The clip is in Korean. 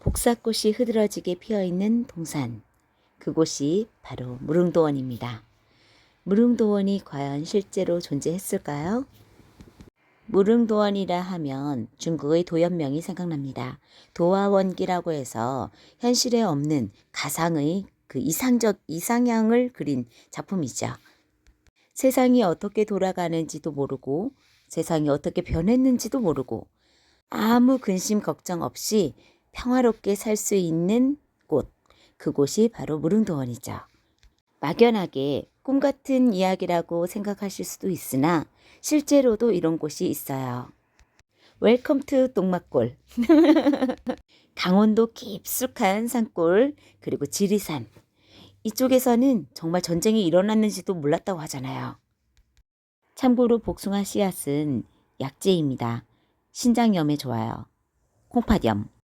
복사꽃이 흐드러지게 피어있는 동산. 그곳이 바로 무릉도원입니다. 무릉도원이 과연 실제로 존재했을까요? 무릉도원이라 하면 중국의 도연명이 생각납니다. 도화원기라고 해서 현실에 없는 가상의 그 이상적 이상향을 그린 작품이죠. 세상이 어떻게 돌아가는지도 모르고 세상이 어떻게 변했는지도 모르고 아무 근심 걱정 없이 평화롭게 살 수 있는 곳 그곳이 바로 무릉도원이죠. 막연하게 꿈 같은 이야기라고 생각하실 수도 있으나 실제로도 이런 곳이 있어요. 웰컴 투 똥막골. 강원도 깊숙한 산골 그리고 지리산. 이쪽에서는 정말 전쟁이 일어났는지도 몰랐다고 하잖아요. 참고로 복숭아 씨앗은 약재입니다. 신장염에 좋아요. 콩팥염.